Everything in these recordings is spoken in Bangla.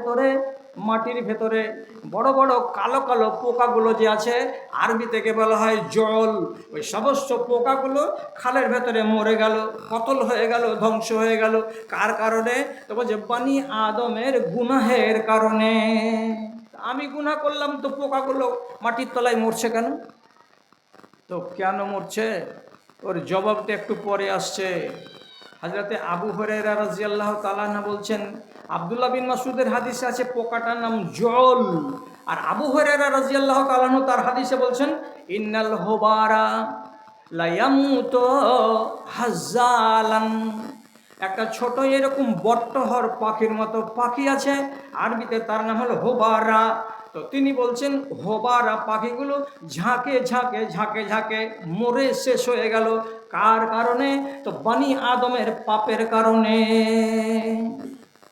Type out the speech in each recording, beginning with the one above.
ভেতরে, মাটির ভেতরে বড় বড় কালো কালো পোকাগুলো যে আছে আরবি থেকে বলা হয় জল, ওই সমস্ত পোকাগুলো খালের ভেতরে মরে গেল কতল হয়ে গেল, ধ্বংস হয়ে গেল। কার কারণে? তো বলছে, বানি আদমের গুনাহের কারণে। আমি গুনাহ করলাম, তো পোকাগুলো মাটির তলায় মরছে কেন? তো কেন মরছে? ওর জবাবটা একটু পরে আসছে। হাজরাতে আবু হরেরা রাজিয়াল্লাহ তালানা বলছেন, আবদুল্লাহ বিন মাসুদের হাদিসে আছে পোকাটার নাম জল। আর আবু হরেরা রাজিয়াল্লাহ তালানু তার হাদিসে বলছেন, ইন্নাল হোবারা একটা ছোট এরকম বট্টহর পাখির মতো পাখি আছে, আরবিতে তার নাম হলো হোবারা। তো তিনি বলছেন, হোবারা পাখিগুলো ঝাঁকে ঝাঁকে ঝাঁকে ঝাঁকে মরে শেষ হয়ে গেল। কার কারণে? তো বানি আদমের পাপের কারণে।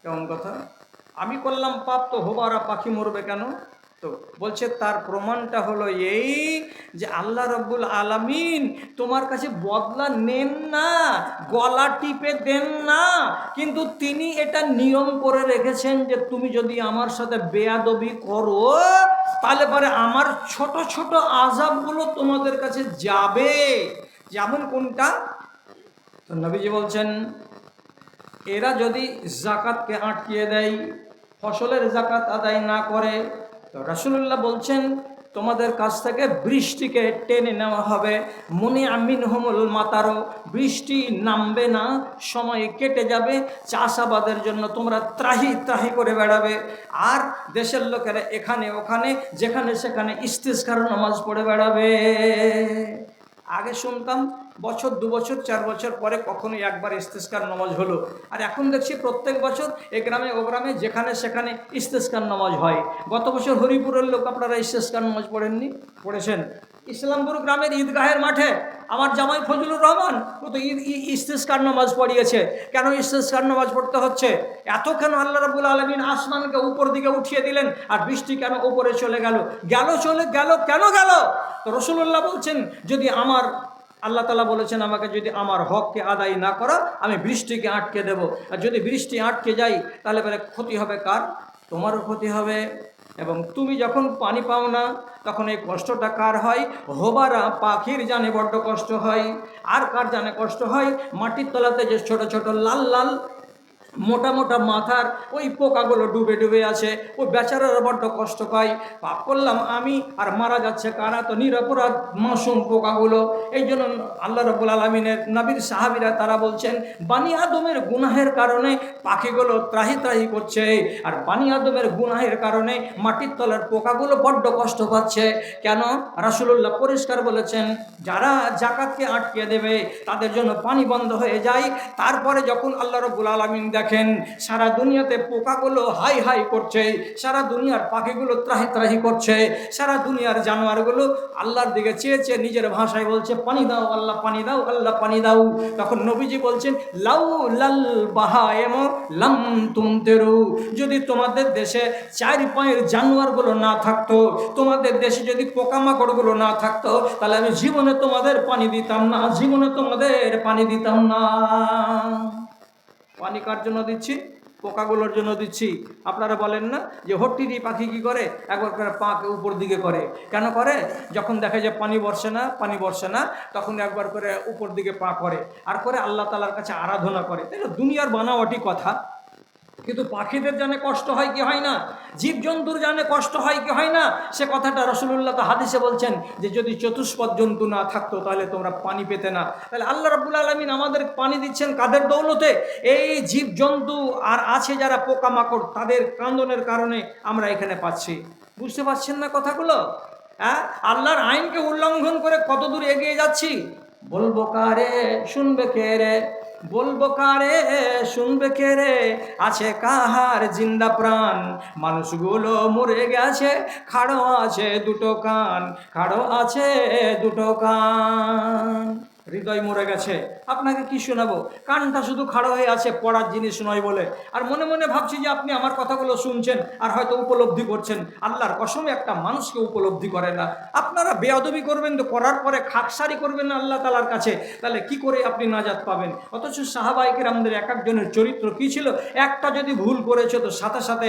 কেমন কথা? আমি করলাম পাপ, তো হোবারা পাখি মরবে কেন? তো বলছে, তার প্রমাণটা হলো এই যে আল্লাহ রব্বুল আলামিন তোমার কাছে বদলা নেন না, গলা টিপে দেন না, কিন্তু তিনি এটা নিয়ম করে রেখেছেন যে তুমি যদি আমার সাথে বেয়াদবি করো, তাহলে পরে আমার ছোট ছোট আজাবগুলো তোমাদের কাছে যাবে। যেমন কোনটা? তো নবীজি বলছেন, এরা যদি জাকাতকে আটকিয়ে দেয়, ফসলের জাকাত আদায় না করে তো রাসুলুল্লাহ বলছেন, তোমাদের কাছ থেকে বৃষ্টিকে টেনে নেওয়া হবে। মনে আমিন হমুল মাতারো। বৃষ্টি নামবে না, সময় কেটে যাবে। চাষাবাদের জন্য তোমরা ত্রাহি ত্রাহি করে বেড়াবে। আর দেশের লোকেরা এখানে ওখানে, যেখানে সেখানে ইস্তিস্কার নামাজ পড়ে বেড়াবে। আগে শুনতাম বছর, দু বছর, চার বছর পরে কখনো একবার ইস্তেস্কার নামাজ হলো। আর এখন দেখছি প্রত্যেক বছর এ গ্রামে, ও গ্রামে যেখানে সেখানে ইস্তেস্কার নামাজ হয়। গত বছর হরিপুরের লোক আপনারা ইস্তেস্কার নামাজ পড়েননি? পড়েছেন? ইসলামপুর গ্রামের ঈদগাহের মাঠে আমার জামাই ফজলুর রহমান ও তো ঈদ ইস্তেস্কার নামাজ পড়িয়েছে। কেন ইস্তেস্কার নামাজ পড়তে হচ্ছে? এত কেন আল্লাহ রাবুল আলমিন আসমানকে উপর দিকে উঠিয়ে দিলেন আর বৃষ্টি কেন উপরে চলে গেল? গেল চলে গেল কেন গেল? তো রসুল্লাহ বলছেন, যদি আমার আল্লাহ তালা বলেছেন, আমাকে যদি আমার হককে আদায় না করো, আমি বৃষ্টিকে আটকে দেব। আর যদি বৃষ্টি আটকে যাই তাহলে পরে ক্ষতি হবে কার? তোমারও ক্ষতি হবে। এবং তুমি যখন পানি পাও না, তখন এই কষ্টটা কার হয়? হোবারা পাখির জানে বড্ড কষ্ট হয়। আর কার জানে কষ্ট হয়? মাটির তলাতে যে ছোট ছোট লাল লাল মোটা মোটা মাথার ওই পোকাগুলো ডুবে ডুবে আছে ওই বেচারারা বড্ড কষ্ট পায়। পাপ করলাম আমি, আর মারা যাচ্ছে কারা? তো নিরপরাধ মাসুম পোকাগুলো। এই জন্য আল্লাহ রবুল আলমিনের নবীর সাহাবিরা তারা বলছেন, বানি আদমের গুনাহের কারণে পাখিগুলো ত্রাহি ত্রাহি করছে। আর বানি আদমের গুনাহের কারণে মাটির তলার পোকাগুলো বড্ড কষ্ট পাচ্ছে। কেন? রাসুলুল্লাহ পরিষ্কার বলেছেন, যারা জাকাতকে আটকে দেবে, তাদের জন্য পানি বন্ধ হয়ে যায়। তারপরে যখন আল্লাহ রবুল আলমিন দেখেন, সারা দুনিয়াতে পোকাগুলো হাই হাই করছে, সারা দুনিয়ার পাখিগুলো ত্রাহি ত্রাহি করছে, সারা দুনিয়ার জানোয়ারগুলো আল্লাহর দিকে চেয়ে চেয়ে নিজের ভাষায় বলছে, পানি দাও আল্লাহ, পানি দাও, আল্লাহ, পানি দাও। তখন নবীজি বলছেন লাউ লাল বাহা এম লাম তুমতেরু। যদি তোমাদের দেশে চার পায়ের জানোয়ারগুলো না থাকতো, তোমাদের দেশে যদি পোকামাকড়গুলো না থাকতো, তাহলে আমি জীবনে তোমাদের পানি দিতাম না, জীবনে তোমাদের পানি দিতাম না। পানি কার জন্য দিচ্ছি, পোকাগুলোর জন্য দিচ্ছি। আপনারা বলেন না যে হট্টিরি পাখি কি করে? একবার করে পাকে উপর দিকে করে। কেন করে? যখন দেখে যে পানি বর্ষে না, পানি বর্ষে না, তখন একবার করে উপর দিকে পা করে। আর করে আল্লাহ তালার কাছে আরাধনা করে। তাই দুনিয়ার বানাওয়াটি কথা। কিন্তু পাখিদের জানে কষ্ট হয় কি হয় না? জীবজন্তুর জানে কষ্ট হয় কি হয় না? সে কথাটা রসুল্লাহ তো হাদিসে বলছেন যে যদি চতুষ্পদ জন্তু না থাকতো তাহলে তোমরা পানি পেতে না। তাহলে আল্লাহ রাবুল আলমিন আমাদের পানি দিচ্ছেন কাদের দৌলতে? এই জীবজন্তু আর আছে যারা পোকামাকড়, তাদের কান্দনের কারণে আমরা এখানে পাচ্ছি। বুঝতে পারছেন না কথাগুলো? হ্যাঁ? আল্লাহর আইনকে উল্লঙ্ঘন করে কত দূর এগিয়ে যাচ্ছি? বলব কারে? শুনবে কে রে? বলব কারে, শুনবে কে রে আছে কাহার জিন্দা প্রাণ? মানুষগুলো মরে গেছে, খাড়ো আছে দুটো কান, খাড়ো আছে দুটো কান। হৃদয় মরে গেছে। আপনাকে কি শোনাবো? কানটা শুধু খাড়া হয়ে আছে, পড়ার জিনিস নয় বলে। আর মনে মনে ভাবছি যে আপনি আমার কথাগুলো শুনছেন আর হয়তো উপলব্ধি করছেন। আল্লাহর কসমে, একটা মানুষকে উপলব্ধি করে না। আপনারা বেয়াদবি করবেন তো করার পরে খাকসারি করবেন না আল্লাহ তালার কাছে। তাহলে কি করে আপনি নাজাত পাবেন? অথচ সাহাবাইকের আমাদের এক একজনের চরিত্র কি ছিল? একটা যদি ভুল করেছে তো সাথে সাথে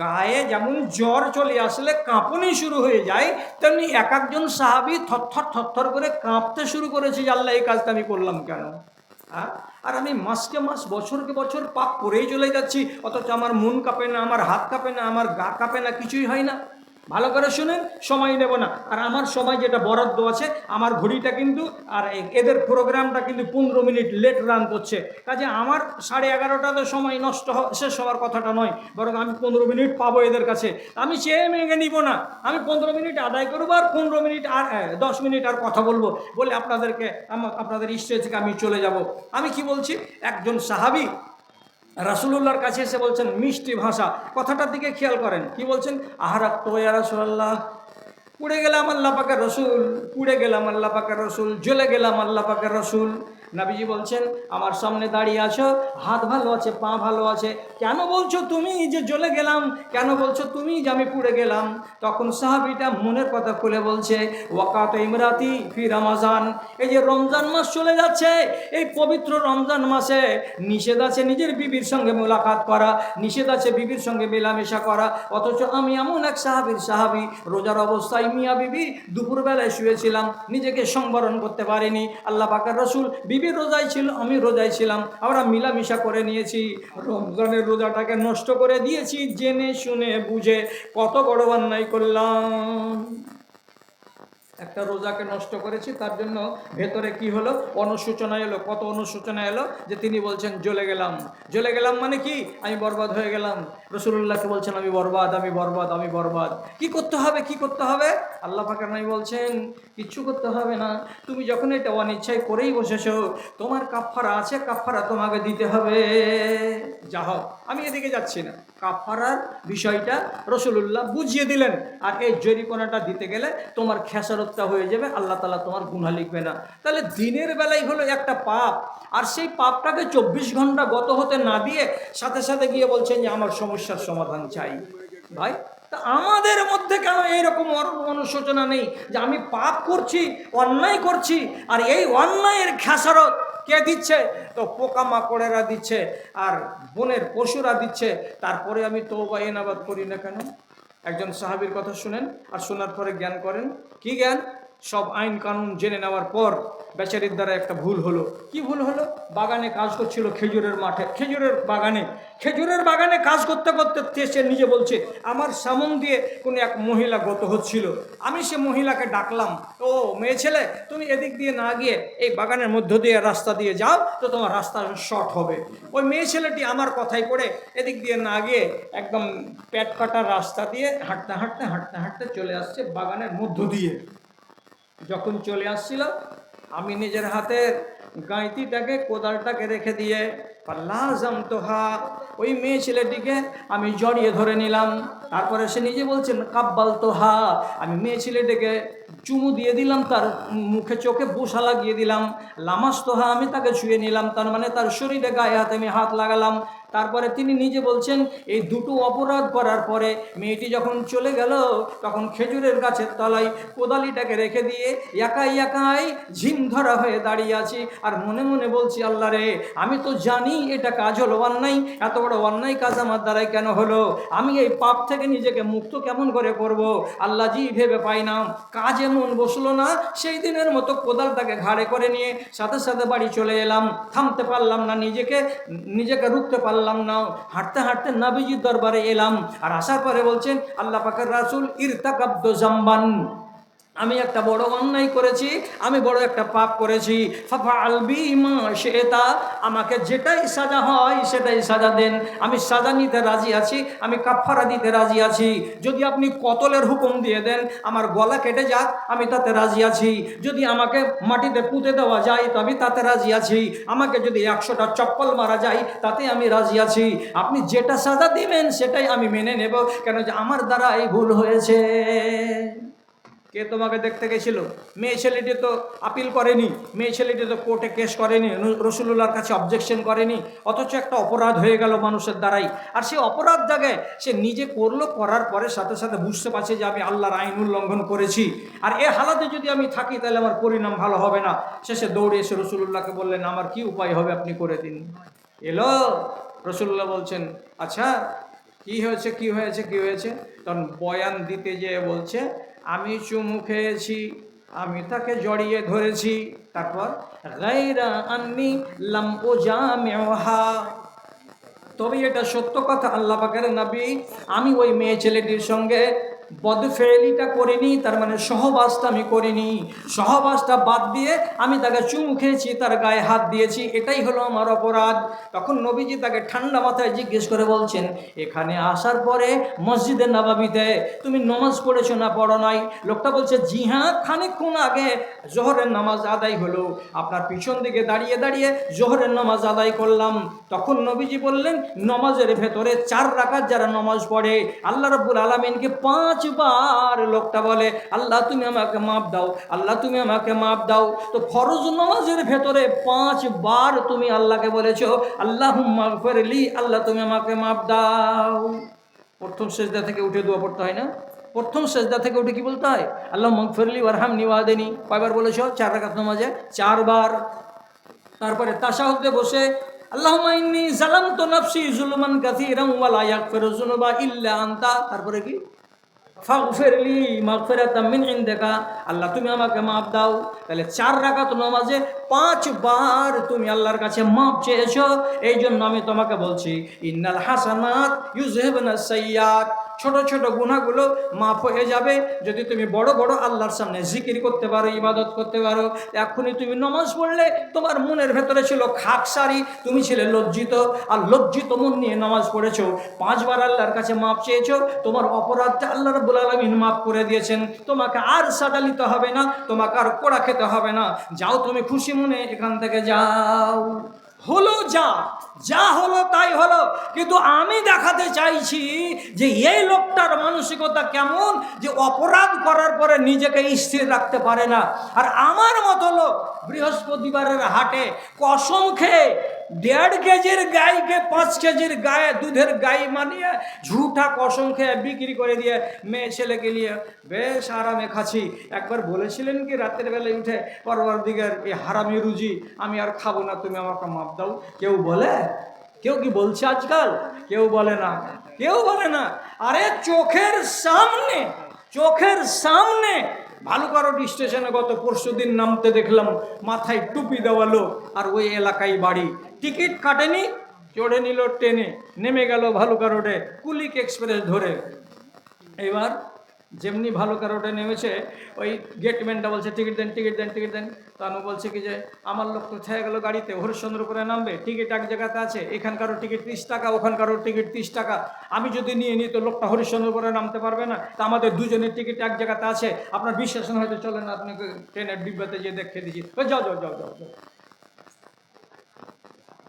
গায়ে যেমন জ্বর চলে আসলে কাঁপুনি শুরু হয়ে যায়, তেমনি এক একজন সাহাবি থরথর থরথর করে কাঁপতে শুরু করেছে যে আল্লাহ এই কাজটা আমি করলাম কেন? হ্যাঁ? আর আমি মাসকে মাস, বছরকে বছর পাপ করেই চলে যাচ্ছি। অথচ আমার মন কাঁপে না, আমার হাত কাঁপে না, আমার গা কাঁপে না, কিছুই হয় না। ভালো করে শুনেন সময় নেব না। আর আমার সময় যেটা বরাদ্দ আছে, আমার ঘড়িটা কিন্তু আর এদের প্রোগ্রামটা কিন্তু পনেরো মিনিট লেট রান করছে। কাজে আমার সাড়ে এগারোটাতে সময় নষ্ট শেষ হওয়ার কথাটা নয়, বরং আমি পনেরো মিনিট পাবো এদের কাছে। আমি চেয়ে মেঘে নিব না। আমি পনেরো মিনিট আদায় করব আর পনেরো মিনিট আর দশ মিনিট আর কথা বলব বলে আপনাদেরকে আপনাদের স্টেজ থেকে আমি চলে যাব। আমি কি বলছি? একজন সাহাবি রাসুলুল্লাহর কাছে এসে বলছেন, মিষ্টি ভাষা, কথাটার দিকে খেয়াল করেন। কি বলছেন? আহারাক তো রাসুল্লাহ পুড়ে গেলাম আল্লাহ রসুল, পুড়ে গেলাম আল্লাহ রসুল, জ্বলে গেলাম আল্লাহ রসুল। নাবিজি বলছেন, আমার সামনে দাঁড়িয়ে আছো, হাত ভালো আছে, পা ভালো আছে। কেন বলছো তুমি যে জ্বলে গেলাম? কেন বলছো তুমি যে আমি পুড়ে গেলাম? তখন সাহাবিটা মনের কথা খুলে বলছে, ওয়াকাত ইমরাতি ফি রমাজান। এই যে রমজান মাস চলে যাচ্ছে, এই পবিত্র রমজান মাসে নিষেধ আছে নিজের বিবির সঙ্গে মোলাকাত করা, নিষেধ আছে বিবির সঙ্গে মেলামেশা করা। অথচ আমি এমন এক সাহাবির সাহাবি, রোজার অবস্থায় মিয়া বিবি দুপুরবেলায় শুয়েছিলাম, নিজেকে সংবরণ করতে পারিনি। আল্লাহ পাকের রসুল বিবির রোজাই ছিল, আমি রোজাই ছিলাম। আমরা মিলামিশা করে নিয়েছি। রমজানের রোজাটাকে নষ্ট করে দিয়েছি, জেনে শুনে বুঝে কত বড় অন্যায় করলাম। একটা রোজাকে নষ্ট করেছি, তার জন্য ভেতরে কি হলো? অনুসূচনা এলো। কত অনুসূচনা এলো? যে তিনি বলছেন, জ্বলে গেলাম। জ্বলে গেলাম মানে কি? আমি বরবাদ হয়ে গেলাম। রসুল্লাহকে বলছেন, আমি বরবাদ আমি বরবাদ আমি বরবাদ। কি করতে হবে? কি করতে হবে? আল্লাহ পাকের নাই বলছেন কিচ্ছু করতে হবে না। তুমি যখন এটা অনিচ্ছায় করেই বসেছো, তোমার কাফারা আছে কাফারা তোমাকে দিতে হবে। যা হোক, আমি এদিকে যাচ্ছি না। কাফারার বিষয়টা রসুল্লাহ বুঝিয়ে দিলেন। আর এই জরিপনাটা দিতে গেলে তোমার খেসারতটা হয়ে যাবে, আল্লাহ তালা তোমার গুণা লিখবে না। তাহলে দিনের বেলায় হলো একটা পাপ, আর সেই পাপটাকে চব্বিশ ঘণ্টা গত হতে না দিয়ে সাথে সাথে গিয়ে বলছেন যে আমার সমস্যার সমাধান চাই। ভাই তা আমাদের মধ্যে কেন এইরকম অনুশোচনা নেই যে আমি পাপ করছি, অন্যায় করছি, আর এই অন্যায়ের খেসারত কে দিচ্ছে? তো পোকামাকড়েরা দিচ্ছে, আর বনের পশুরা দিচ্ছে। তারপরে আমি তো বা এনাবাদ করি না কেন? একজন সাহাবির কথা শুনেন, আর শোনার পরে জ্ঞান করেন। কি জ্ঞান? সব আইন কানুন জেনে নেওয়ার পর বেচারির দ্বারা একটা ভুল হলো। কি ভুল হলো? বাগানে কাজ করছিল খেজুরের মাঠে। খেজুরের বাগানে। খেজুরের বাগানে কাজ করতে করতে সে নিজে বলছে, আমার সামন দিয়ে কোনো এক মহিলা গত হচ্ছিল। আমি সে মহিলাকে ডাকলাম, ও মেয়ে ছেলে, তুমি এদিক দিয়ে না গিয়ে এই বাগানের মধ্য দিয়ে রাস্তা দিয়ে যাও, তো তোমার রাস্তা শর্ট হবে। ওই মেয়ে ছেলেটি আমার কথাই পড়ে এদিক দিয়ে না গিয়ে একদম পেট কাটা রাস্তা দিয়ে হাঁটতে হাঁটতে হাঁটতে হাঁটতে চলে আসছে বাগানের মধ্য দিয়ে। যখন চলে আসছিল, আমি নিজের হাতের গাঁইতিটাকে, কোদালটাকে রেখে দিয়ে পাল্লাজাম তোহা, ওই মেয়ে ছেলেটিকে আমি জড়িয়ে ধরে নিলাম। তারপরে সে নিজে বলছেন, কাব্বাল তোহা। আমি মেয়ে ছেলেটিকে চুমু দিয়ে দিলাম, তার মুখে চোখে বসা লাগিয়ে দিলাম। লামাস তোহা আমি তাকে ছুঁয়ে নিলাম, তার মানে তার শরীরে গায়ে হাতে আমি হাত লাগালাম। তারপরে তিনি নিজে বলছেন, এই দুটো অপরাধ করার পরে মেয়েটি যখন চলে গেল, তখন খেজুরের গাছের তলায় কোদালিটাকে রেখে দিয়ে একাই একাই ঝিম ধরা হয়ে দাঁড়িয়ে আছি। আর মনে মনে বলছি, আল্লাহ রে, আমি তো জানি এটা কাজ হলো অন্যায়। এত বড় অন্যায় কাজ আমার দ্বারাই কেন হলো? আমি এই পাপ থেকে নিজেকে মুক্ত কেমন করে করব? আল্লাহ জি ভেবে পাই না। কাজে মন বসল না, সেই দিনের মতো কোদালটাকে ঘাড়ে করে নিয়ে সাথে সাথে বাড়ি চলে এলাম। থামতে পারলাম না নিজেকে নিজেকে রুখতে পারলাম না। হাঁটতে হাঁটতে নাবিজির দরবারে এলাম। আর আসার পরে বলছেন, আল্লাহ পাকের রাসুল, ইরতাকাব্দ জাম্বান। আমি একটা বড় অন্যায় করেছি, আমি বড় একটা পাপ করেছি। ফাফা আলবি সেটা আমাকে যেটাই সাজা হয় সেটাই সাজা দেন। আমি সাজা নিতে রাজি আছি, আমি কাফারা দিতে রাজি আছি। যদি আপনি কতলের হুকুম দিয়ে দেন, আমার গলা কেটে যাক, আমি তাতে রাজি আছি। যদি আমাকে মাটিতে পুঁতে দেওয়া যায়, তো আমি তাতে রাজি আছি। আমাকে যদি একশোটা চপ্পল মারা যায়, তাতে আমি রাজি আছি। আপনি যেটা সাজা দিবেন, সেটাই আমি মেনে নেব। কেন যে আমার দ্বারা এই ভুল হয়েছে। কে তোমাকে দেখতে গেছিল? মেয়ে ছেলেটি তো আপিল করেনি। মেয়ে ছেলেটি তো কোর্টে কেস করেনি। রসুল্লাহর কাছে অবজেকশন করেনি। অথচ একটা অপরাধ হয়ে গেল মানুষের দ্বারাই। আর সেই অপরাধ জায়গায় সে নিজে করল, করার পরে সাথে সাথে বুঝতে পারছে যে আমি আল্লাহর আইন উল্লঙ্ঘন করেছি। আর এ হালাতে যদি আমি থাকি, তাহলে আমার পরিণাম ভালো হবে না। শেষে দৌড়ে এসে রসুল্লাহকে বললেন, আমার কি উপায় হবে আপনি করে দিন? এলো। রসুল্লাহ বলছেন আচ্ছা কি হয়েছে কি হয়েছে কি হয়েছে? তখন বয়ান দিতে যেয়ে বলছে আমি চুমু খেয়েছি, আমি তাকে জড়িয়ে ধরেছি। তারপর গাইরা আন্নি লাম জামেহা জামিহা তবে এটা সত্য কথা, আল্লাহ পাকের নাবি, আমি ওই মেয়ে ছেলেটির সঙ্গে বদফেলিটা করিনি, তার মানে সহবাসটা আমি করিনি। সহবাসটা বাদ দিয়ে আমি তাকে চুমু খেয়েছি, তার গায়ে হাত দিয়েছি, এটাই হলো আমার অপরাধ। তখন নবীজি তাকে ঠান্ডা মাথায় জিজ্ঞেস করে বলছেন, এখানে আসার পরে মসজিদে নবাবিতে তুমি নমাজ পড়েছো না পড়ো নাই? লোকটা বলছে, জি হ্যাঁ খানিকক্ষণ আগে জোহরের নামাজ আদায় হলো। আপনার পিছন দিকে দাঁড়িয়ে দাঁড়িয়ে জোহরের নামাজ আদায় করলাম। তখন নবীজি বললেন, নমাজের ভেতরে চার রাকাত যারা নমাজ পড়ে, আল্লাহ রব্বুল আলমিনকে পাঁচবার লোকটা বলে, আল্লাহ, তুমি আমাকে মাপ দাও, আল্লাহ, তুমি আমাকে মাপ দাও। তো ফরজ নমাজের ভেতরে পাঁচবার তুমি আল্লাহকে বলেছ আল্লাহ ফেরলি আল্লাহ, তুমি আমাকে মাপ দাও। প্রথম সেজদা থেকে উঠে দোয়া পড়তে হয় না? প্রথম সেজদা থেকে উঠে কি বলতে হয়? আল্লাহ মগফরলি ওয়ারহাম নিওয়াদেনি কয়বার বলেছ? চার রাকাত নামাজে? চারবার। তারপরে বসে ইয়াগফিরু যুনুবা ইল্লা আনতা। তারপরে কি? ফাগফিরলি মাগফিরাতাম মিন ইনদিকা। আল্লাহ, তুমি আমাকে মাফ দাও। তাহলে চার রাকাত নামাজে পাঁচবার তুমি আল্লাহর কাছে মাপ চেয়েছো। এই জন্য আমি তোমাকে বলছি, ইন্নাল হাসানাত ইউজহিবনা সাইয়াত ছোট ছোট গুনাহগুলো মাফ হয়ে যাবে। যদি তুমি বড় বড় আল্লাহর সামনে জিকির করতে পারো, ইবাদত করতে পারো এখনই তুমি নমাজ পড়লে তোমার মনের ভেতরে ছিল খাকসারি তুমি ছিলে লজ্জিত। আর লজ্জিত মন নিয়ে নামাজ পড়েছ, পাঁচবার আল্লাহর কাছে মাপ চেয়েছো, তোমার অপরাধটা আল্লাহ রাব্বুল আলামিন মাফ করে দিয়েছেন। তোমাকে আর সাদালিতে হবে না, তোমাকে আর কোড়া খেতে হবে না। যাও তুমি খুশি মনে এখান থেকে যাও। হলো যা যা হলো তাই হলো। কিন্তু আমি দেখাতে চাইছি যে এই লোকটার মানসিকতা কেমন যে অপরাধ করার পরে নিজেকে স্থির রাখতে পারে না। আর আমার মতো লোক বৃহস্পতিবারের হাটে কসম খেয়ে দেড় কেজির গাইকে পাঁচ কেজির গায়ে দুধের গাই মানিয়ে ঝুঠা কসম খেয়ে বিক্রি করে দিয়ে মেয়ে ছেলেকে নিয়ে বেশ আরামে খাচ্ছি। একবার বলেছিলেন কি, রাতের বেলায় উঠে পরবার দিকের এই হারামি রুজি আমি আর খাব না, তুমি আমাকে মাপ দাও। কেউ বলে? কেউ কি বলছে আজকাল? কেউ বলে না। কেউ বলে না। আরে চোখের সামনে চোখের সামনে। ভালুকারোড স্টেশনে গত পরশু দিন নামতে দেখলাম, মাথায় টুপি দেওয়া লোক আর ওই এলাকায় বাড়ি। টিকিট কাটেনি। চড়ে নিল ট্রেনে, নেমে গেল ভালুকা রোডে, কুলিক এক্সপ্রেস ধরে। এবার যেমনি ভালুকা রোডে নেমেছে, ওই গেটম্যানটা বলছে, টিকিট দেন টিকিট দেন টিকিট দেন। তানু বলছে কি যে, আমার লোক তো ছেড়ে গেল গাড়িতে হরিশ্চন্দ্রপুরে নামবে, টিকিট এক জায়গাতে আছে, এখানকারও টিকিট তিরিশ টাকা, ওখানকারও টিকিট তিরিশ টাকা। আমি যদি নিয়ে নিই, তো লোকটা হরিশ্চন্দ্রপুরে নামতে পারবে না। তা আমাদের দুজনের টিকিট এক জায়গাতে আছে। আপনার বিশ্বাস হয়তো চলেন আপনি ট্রেনের ডিব্বাতে যেয়ে দেখে দিচ্ছি। যাও যাও যাও যাও যাও।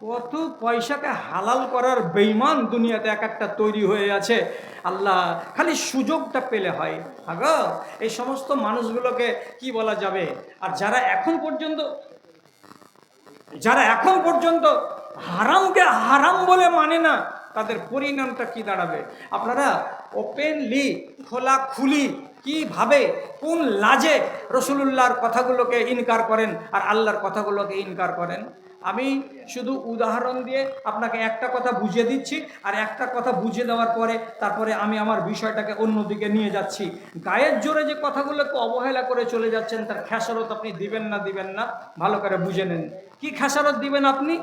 কত পয়সাকে হালাল করার বেইমান দুনিয়াতে এক একটা তৈরি হয়ে আছে। আল্লাহ, খালি সুযোগটা পেলে হয়। আগা, এই সমস্ত মানুষগুলোকে কি বলা যাবে? আর যারা এখন পর্যন্ত, যারা এখন পর্যন্ত হারামকে হারাম বলে মানে না, তাদের পরিণামটা কি দাঁড়াবে? আপনারা ওপেনলি খোলা খুলি কীভাবে, কোন লাজে রসুলুল্লাহর কথাগুলোকে ইনকার করেন আর আল্লাহর কথাগুলোকে ইনকার করেন? আমি শুধু উদাহরণ দিয়ে আপনাকে একটা কথা বুঝিয়ে দিচ্ছি, আর একটা কথা বুঝিয়ে দেওয়ার পরে তারপরে আমি আমার বিষয়টাকে অন্যদিকে নিয়ে যাচ্ছি। গায়ের জোরে যে কথাগুলো একটু অবহেলা করে চলে যাচ্ছেন, তার খেসারত আপনি দিবেন না দিবেন না, ভালো করে বুঝে নেন। কি খেসারত দিবেন আপনি?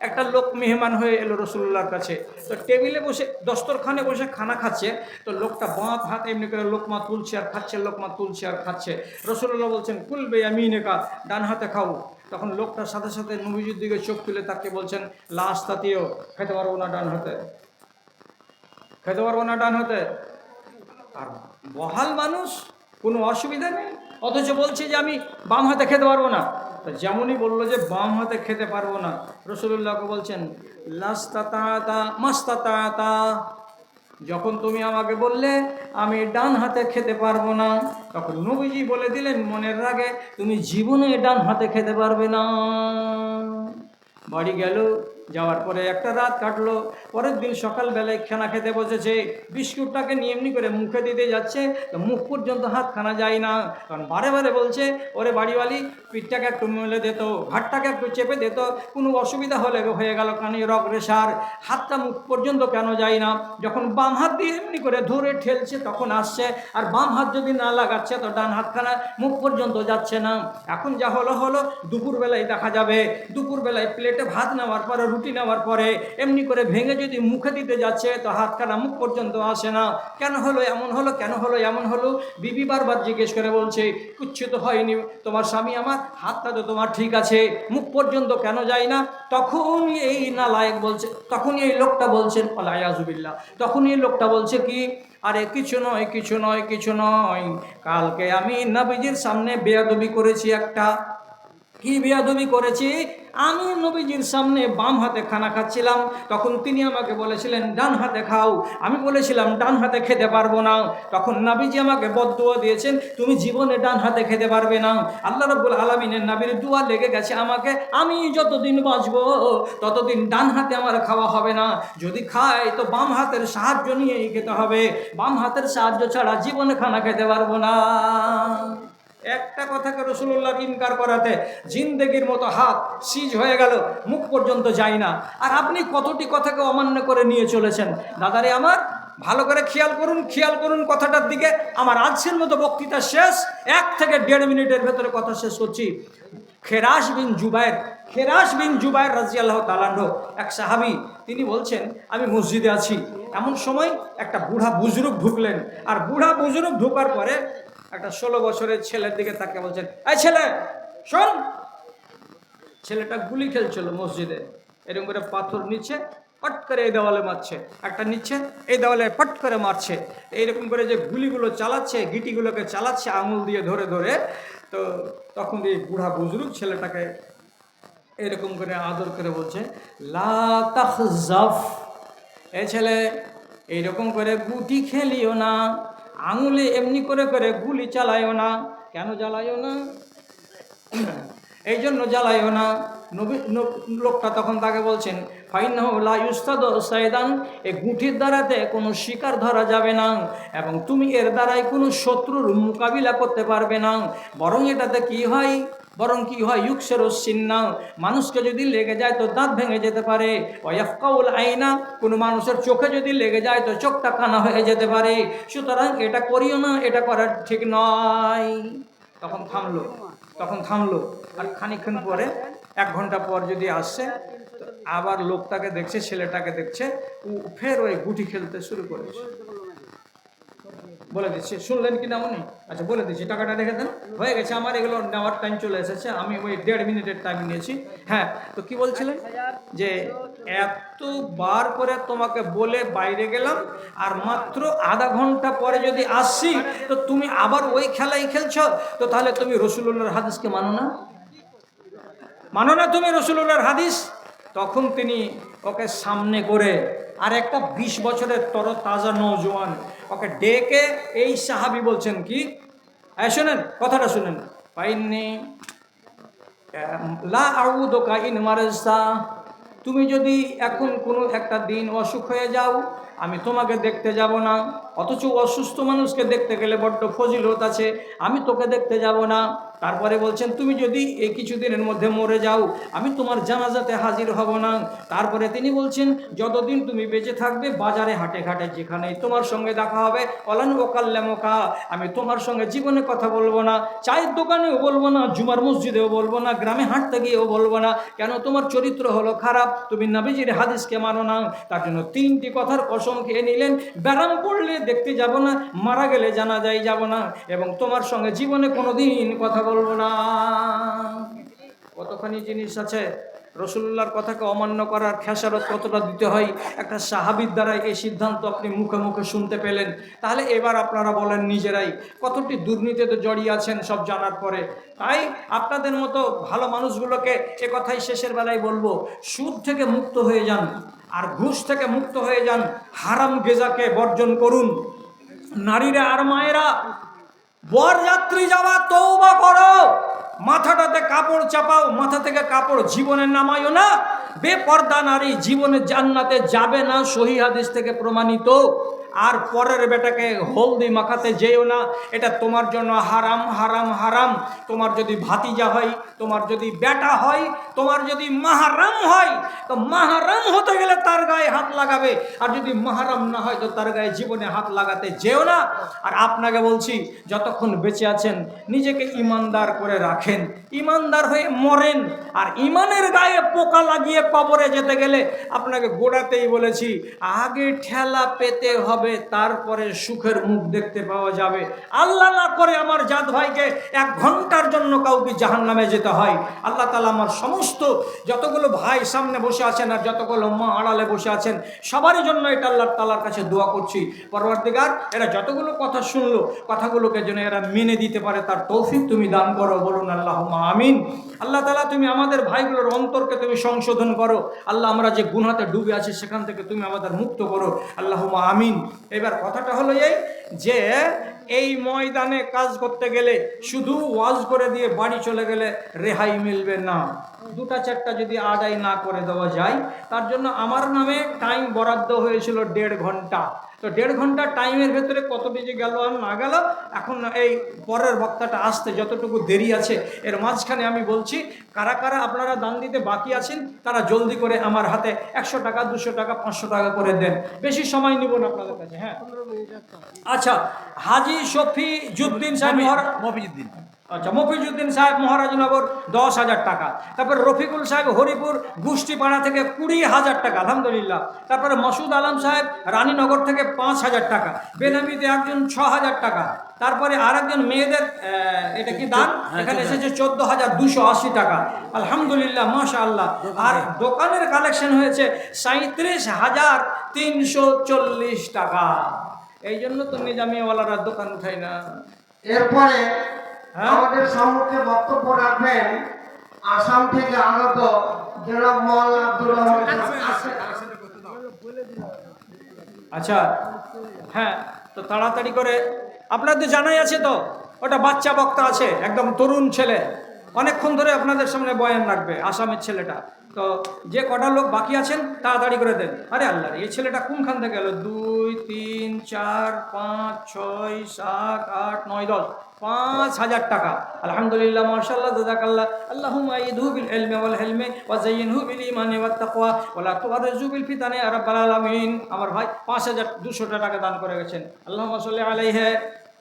একটা লোক মেহমান হয়ে এলো রসুল্লাহর কাছে। তো টেবিলে বসে, দস্তরখানে বসে খানা খাচ্ছে। তো লোকটা বাঁধ হাতে এমনি করে লোকমা তুলছে আর খাচ্ছে, লোকমা তুলছে আর খাচ্ছে। রসুল্লাহ বলছেন কুলবে আমি নেকা ডান হাতে খাও। তখন লোকটার সাথে সাথে নবীজির দিকে চোখ তুলে তাকে বলছেন লাশ তাতিও খেতে পারব না ডান হাতে। খেতে পারব না ডান হাতে? আর বহাল মানুষ কোনো অসুবিধা নেই। অথচ বলছে যে আমি বাম হাতে খেতে পারব না। যেমনই বলল যে বাম হাতে খেতে পারব না রসুল্লাহকে বলছেন যখন তুমি আমাকে বললে, আমি ডান হাতে খেতে পারব না, তখন নবীজি বলে দিলেন মনের রাগে, তুমি জীবনে ডান হাতে খেতে পারবে না। বাড়ি গেল যাওয়ার পরে একটা রাত কাটলো, পরের দিন সকালবেলায় খানা খেতে বসেছে, বিস্কুটটাকে নিয়ে এমনি করে মুখে দিতে যাচ্ছে মুখ পর্যন্ত হাত খানা যায় না। কারণ বারে বারে বলছে, ওরে বাড়িওয়ালি, পিঠটাকে একটু মেলে দিত ঘাটটাকে একটু চেপে দিত কোনো অসুবিধা হলে হয়ে গেল কানে রক রেশার, হাতটা মুখ পর্যন্ত কেন যায় না? যখন বাম হাত দিয়ে এমনি করে ধরে ঠেলছে, তখন আসছে, আর বাম হাত যদি না লাগাচ্ছে, তো ডান হাতখানা মুখ পর্যন্ত যাচ্ছে না। এখন যা হলো হলো, দুপুরবেলায় দেখা যাবে। দুপুরবেলায় প্লেটে ভাত নেওয়ার পরে রুটি নেওয়ার পরে এমনি করে ভেঙে যদি মুখে দিতে যাচ্ছে, তো হাত হাতখানা মুখ পর্যন্ত আসে না। কেন হলো, এমন হলো, কেন হলো, এমন হলো? বিবি বারবার জিজ্ঞেস করে বলছে, কুচ্ছু তো হয়নি, তোমার স্বামী আমার, হাতটা তো তোমার ঠিক আছে, মুখ পর্যন্ত কেন যায় না? তখন এই নালায়ক বলছে, তখনই এই লোকটা বলছেন আলায়াজুবিল্লাহ তখনই এই লোকটা বলছে কি, আরে কিছু নয় কিছু নয় কিছু নয়। কালকে আমি নবীজির সামনে বেয়াদবি করেছি একটা। কি বিয়াদবি করেছি? আমি নবীজির সামনে বাম হাতে খানা খাচ্ছিলাম। তখন তিনি আমাকে বলেছিলেন, ডান হাতে খাও। আমি বলেছিলাম, ডান হাতে খেতে পারব না। তখন নাবিজি আমাকে বদুয়া দিয়েছেন, তুমি জীবনে ডান হাতে খেতে পারবে না। আল্লাহ রব্বুল আলমিনের নাবির দুয়া লেগে গেছে আমাকে, আমি যতদিন বাঁচবো, ততদিন ডান হাতে আমার খাওয়া হবে না। যদি খাই, তো বাম হাতের সাহায্য নিয়েই খেতে হবে। বাম হাতের সাহায্য ছাড়া জীবনে খানা খেতে পারব না। একটা কথাকে রসুল্লাহ ইনকার করাতে জিন্দেগির মতো হাত সিজ হয়ে গেল, মুখ পর্যন্ত যায় না। আর আপনি কতটি কথাকে অমান্য করে নিয়ে চলেছেন? দাদারে আমার, ভালো করে খেয়াল করুন খেয়াল করুন কথাটার দিকে। আমার আজকের মতো বক্তৃতা শেষ। এক থেকে দেড় মিনিটের ভেতরে কথা শেষ করছি। খেরাস বিন জুবাইর খেরাস বিন জুবাইর রাজি আল্লাহ তালান্ড এক সাহাবি, তিনি বলছেন, আমি মসজিদে আছি। এমন সময় একটা বুড়া বুজরুক ঢুকলেন। আর বুড়া বুজরুক ঢুকার পরে একটা ষোলো বছরের ছেলের দিকে তাকে বলছেন, এই ছেলে, শোন। ছেলেটা গুলি খেলছিল মসজিদে। এরকম করে পাথর নিচ্ছে পট করে এই দেওয়ালে মারছে, একটা নিচ্ছে এই দেওয়ালে পট করে মারছে। এইরকম করে যে গুলিগুলো চালাচ্ছে, গিটিগুলোকে চালাচ্ছে, আঙুল দিয়ে ধরে ধরে, তো তখন এই বুড়া বুজরুক ছেলেটাকে এরকম করে আদর করে বলছে, লা তাহজাফ এ ছেলে, এইরকম করে গুটি খেলিও না। আঙুলে এমনি করে করে গুলি চালায়ও না। কেন জ্বালায়ও না? এই জন্য জ্বালায়ও না। নবী লোকটা তখন তাকে বলছেন ফাইন লাইস্তাদ সাইদান, এই গুঁঠির দ্বারাতে কোনো শিকার ধরা যাবে না এবং তুমি এর দ্বারাই কোনো শত্রুর মোকাবিলা করতে পারবে না। বরং এটাতে কি হয়? বরং কি হয়? ইউক্সের সিন্না। মানুষকে যদি লেগে যায় তো দাঁত ভেঙে যেতে পারে। ওয়াফকাউল আইনা। কোনো মানুষের চোখে যদি লেগে যায় তো চোখটা কানা হয়ে যেতে পারে। সুতরাং এটা করিও না, এটা করা ঠিক নয়। তখন থামলো তখন থামলো। আর খানিকক্ষণ পরে, এক ঘণ্টা পর যদি আসছে আবার লোকটাকে দেখছে, ছেলেটাকে দেখছে, ও ফের ওই গুটি খেলতে শুরু করেছে। বলে দিচ্ছি, শুনলেন কি না উনি? আচ্ছা বলে দিচ্ছি, টাকাটা রেখে দেন। হয়ে গেছে, আমার এগুলো নেওয়ার টাইম চলে এসেছে, আমি ওই দেড় মিনিটের টাইম নিয়েছি। হ্যাঁ তো কি বলছিলেন? যে এতবার করে তোমাকে বলে বাইরে গেলাম, আর মাত্র আধা ঘণ্টা পরে যদি আসছি তো তুমি আবার ওই খেলাই খেলছো? তো তাহলে তুমি রসুল্লাহর হাদিসকে মানো না? মানো না তুমি রসুল্লাহর হাদিস? তখন তিনি ওকে সামনে করে আর একটা বিশ বছরের তর তাজা নৌজওয়ান ওকে ডেকে এই সাহাবি বলছেন কি? হ্যাঁ শোনেন, কথাটা শুনেন। পাইনি লা আউদোকা ইন মারেজা তুমি যদি এখন কোনো একটা দিন অসুখ হয়ে যাও, আমি তোমাকে দেখতে যাব না। অথচ অসুস্থ মানুষকে দেখতে গেলে বড্ড ফজিলত আছে। আমি তোকে দেখতে যাব না। তারপরে বলছেন, তুমি যদি এই কিছুদিনের মধ্যে মরে যাও, আমি তোমার জানাজাতে হাজির হব না। তারপরে তিনি বলছেন, যতদিন তুমি বেঁচে থাকবে, বাজারে, হাটে ঘাটে যেখানেই তোমার সঙ্গে দেখা হবে, অলান ওকাল্লামোকা আমি তোমার সঙ্গে জীবনে কথা বলব না, চায়ের দোকানেও বলব না, জুমার মসজিদেও বলব না, গ্রামে হাঁটতে গিয়েও বলব না। কেন তোমার চরিত্র হলো খারাপ, তুমি নাবিজির হাদিসকে মানো না। তার জন্য তিনটি কথার কসম খেয়ে নিলেন। ব্যারাম পড়লে দেখতে যাব না, মারা গেলে জানা যায় যাব না, এবং তোমার সঙ্গে জীবনে কোনো দিন কথা বলব না। কতখানি জিনিস আছে? রসুল্লাহর কথাকে অমান্য করার খেসারত কতটা দিতে হয়? একটা সাহাবির দ্বারাই এই সিদ্ধান্ত আপনি মুখে মুখে শুনতে পেলেন। তাহলে এবার আপনারা বলেন নিজেরাই, কতটি দুর্নীতিতে জড়িয়ে আছেন সব জানার পরে? তাই আপনাদের মতো ভালো মানুষগুলোকে এ কথাই শেষের বেলায় বলব, সুদ থেকে মুক্ত হয়ে যান, আর ঘুষ থেকে মুক্ত হয়ে যান, হারাম গেজাকে বর্জন করুন। নারীরা আর মায়েরা, বরযাত্রী যাওয়া তৌবা করো। মাথাটাতে কাপড় চাপাও, মাথা থেকে কাপড় জীবনে নামাইও না। বেপর্দা নারী জীবনে জান্নাতে যাবে না, সহি হাদিস থেকে প্রমাণিত। আর পরের বেটাকে হলদি মাখাতে যেও না, এটা তোমার জন্য হারাম হারাম হারাম। তোমার যদি ভাতিজা হয়, তোমার যদি বেটা হয় তোমার যদি মাহারাম হয়, তো মাহারাম হতে গেলে তার গায়ে হাত লাগাবে। আর যদি মাহারাম না হয়, তো তার গায়ে জীবনে হাত লাগাতে যেও না। আর আপনাকে বলছি, যতক্ষণ বেঁচে আছেন, নিজেকে ইমানদার করে রাখেন। ইমানদার হয়ে মরেন। আর ইমানের গায়ে পোকা লাগিয়ে কবরে যেতে গেলে আপনাকে গোড়াতেই বলেছি, আগে ঠেলা পেতে হবে, তারপরে সুখের মুখ দেখতে পাওয়া যাবে। আল্লাহ না করে আমার জাত ভাইকে এক ঘণ্টার জন্য কাউকে জাহান নামে যেতে হয়। আল্লাহ তালা আমার সমস্ত যতগুলো ভাই সামনে বসে আছেন আর যতগুলো মা আড়ালে বসে আছেন সবারই জন্য এটা আল্লাহ তালার কাছে দোয়া করছি। পরবর্তীকার, এরা যতগুলো কথা শুনলো, কথাগুলোকে যেন এরা মেনে দিতে পারে, তার তৌফিক তুমি দান করো, বলুন আল্লাহ আমিন। আল্লাহ তালা তুমি আমাদের ভাইগুলোর অন্তরকে তুমি সংশোধন করো। আল্লাহ আমরা যে গুনাতে ডুবে আছি, সেখান থেকে তুমি আমাদের মুক্ত করো। আল্লাহ আমিন। এবার কথাটা হলো এই যে এই ময়দানে কাজ করতে গেলে শুধু ওয়াজ করে দিয়ে বাড়ি চলে গেলে রেহাই মিলবে না। দুটা চারটা যদি আদায় না করে দেওয়া যায়, তার জন্য আমার নামে টাইম বরাদ্দ হয়েছিল দেড় ঘণ্টা। তো দেড় ঘণ্টা টাইমের ভেতরে কত বেজে গেল আর না গেল এখন এই পরের বক্তাটা আসতে যতটুকু দেরি আছে এর মাঝখানে আমি বলছি কারা কারা আপনারা দান দিতে বাকি আছেন তারা জলদি করে আমার হাতে একশো টাকা দুশো টাকা পাঁচশো টাকা করে দেন। বেশি সময় নিব না আপনাদের কাছে হ্যাঁ? আচ্ছা হাজি শফি জুদ্দিন সাহেব মফিজুদ্দিন আচ্ছা মফিজুদ্দিন সাহেব মহারাজনগর দশ হাজার টাকা। তারপরে রফিকুল সাহেব হরিপুর গুষ্টিপাড়া থেকে কুড়ি হাজার টাকা আলহামদুলিল্লাহ। তারপরে মাসুদ আলম সাহেব রানীনগর থেকে পাঁচ হাজার টাকা বেনামিতে একজন ছ হাজার টাকা তারপরে আর একজন মেয়েদের এটা কি দান? এখানে এসেছে চোদ্দ হাজার দুশো আশি টাকা। আলহামদুলিল্লাহ মাশা আল্লাহ আর দোকানের কালেকশন হয়েছে সাঁত্রিশ হাজার তিনশো চল্লিশ টাকা। এই জন্য তো নিজামিওয়ালারা দোকান উঠাই না। এরপরে হ্যাঁ? আমাদের সম্মুখে বক্তব্য রাখবেন আসাম থেকে আগত জনাব মোহাম্মদ আব্দুর রহমান আচ্ছা হ্যাঁ তো তাড়াতাড়ি করে আপনাদের জানাই আছে তো ওটা বাচ্চা বক্তা আছে একদম তরুণ ছেলে। অনেকক্ষণ ধরে আপনাদের সামনে বয়ান রাখবে আসামের ছেলেটা। তো যে কটা লোক বাকি আছেন তাড়াতাড়ি করে দেন। আরে আল্লাহ এই ছেলেটা কোনখান থেকে গেল দুই তিন চার পাঁচ ছয় সাত আট নয় দশ। পাঁচ হাজার টাকা। আলহামদুলিল্লাহ মার্শাল্লাহ জাযাকাল্লাহ। আল্লাহুম্মা আইদহু বিল ওয়াল হেলমে ওয়া হুবিল বিল ঈমানি ওয়াত তাকওয়া ওয়া লা তুগরিজু বিল ফিতানি রাব্বাল আলামিন। আমার ভাই পাঁচ হাজার দুশো টাকা দান করে গেছেন। আল্লাহুম্মা সাল্লি আলাইহি।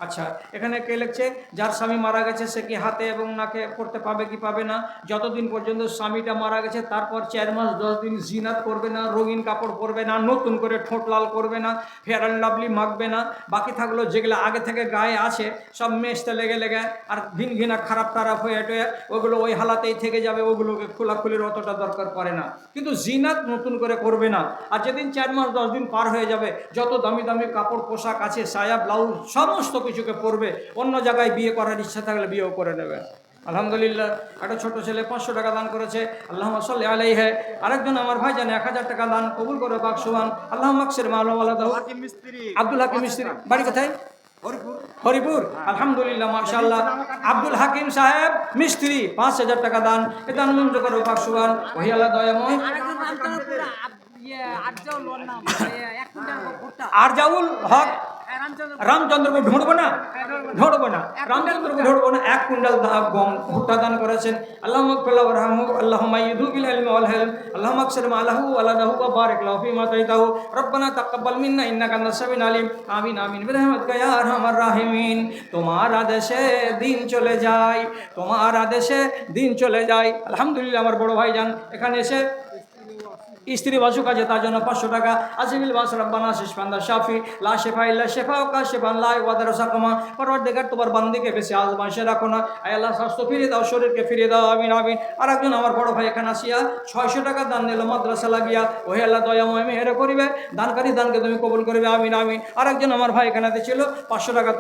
আচ্ছা এখানে কে লিখছে? যার স্বামী মারা গেছে, সে কি হাতে এবং নাকে পড়তে পাবে কি পাবে না? যতদিন পর্যন্ত স্বামীটা মারা গেছে, তারপর চার মাস, দশ দিন জিনাত করবে না, রঙিন কাপড় পরবে না, নতুন করে ঠোঁট লাল করবে না ফেয়ার অ্যান্ড লাভলি মাখবে না, বাকি থাকল যেগুলো আগে থেকে গায়ে আছে, সব মেশতে লেগে লেগে, আর দিন ঘিনা খারাপ টারাপ হয়ে টয়ে, ওগুলো ওই হালাতেই থেকে যাবে, ওগুলোকে খোলাখুলির অতটা দরকার পড়ে না। কিন্তু জিনাত নতুন করে করবে না। আর যেদিন চার মাস, দশ দিন পার হয়ে যাবে, যত দামি দামি কাপড়, পোশাক আছে, সায়া, ব্লাউজ, সমস্ত কিছুকে পরবে অন্য জায়গায় বিয়ে করার ইচ্ছা থাকলে বিয়েও করে নেবে। আলহামদুলিল্লাহ একটা ছোট ছেলে পাঁচশো টাকা দান করেছে আল্লাহ সাল্লি আলাই হ্যাঁ আরেকজন আমার ভাই জানে এক হাজার টাকা দান কবুল করে বাকসুবান আল্লাহ মাকসের মালো আলাদা মিস্ত্রি। আব্দুল হাকিম মিস্ত্রি। বাড়ি কোথায়? হরিপুর। হরিপুর। আলহামদুলিল্লাহ মার্শাল্লাহ আব্দুল হাকিম সাহেব। মিস্ত্রি পাঁচ হাজার টাকা দান। এ দান মঞ্জুর করো বাকসুবান ওহিয়ালা দয়াময়। ইয়ে ইয়ে, আরজাউল হক। রামচন্দ্র রামচন্দ্রপুর। ঢুঁড়বো না? ঢুঁড়বো না। রামচন্দ্রপুর ঢুঁড়বো না। এক কুইন্টাল গম ভুট্টা দান করেছেন। আল্লাহ মকফিল্লাহ রহমু আল্লাহ হিলম। আল্লাহ মাকসির মালাহু ওয়ালাদাহু ওয়া বারিক লাহু ফিমা তাইতাহু। রব্বানা তাকাব্বাল মিন্না ইন্নাকা সামিউল আলিম। আমিন আমিন। বিরহমাতিকা ইয়া আরহামার রাহিমিন। তোমার আদেশে দিন চলে যায়। তোমার আদেশে দিন চলে যায়। আলহামদুলিল্লাহ আমার বড় ভাই যান এখানে এসে স্ত্রী বাসুক আছে, তার জন্য পাঁচশো টাকা। আজিবিল বাস, রব্বানা শেষ পান্দা শাফি, লা শেফা ইল্লা শেফা ও কা শেফান, লা ওয়াদার সাকমা পরবার দেখার তোমার বান্দিকে বেশি আজমাইশে রাখো না। আয় আল্লাহ, স্বাস্থ্য ফিরিয়ে দাও, শরীরকে ফিরিয়ে দাও, আমিন আমিন। আর একজন আমার বড় ভাই এখানে আসিয়া ছয়শো টাকা দান নিল, মাদ্রাসা লাগিয়া। ওহে আল্লাহ, দয়াময় মেহের করিবে। দানকারী দানকে তুমি কবুল করিবে, আমিন আমিন। আর একজন আমার ভাই এখানে ছিল পাঁচশো টাকা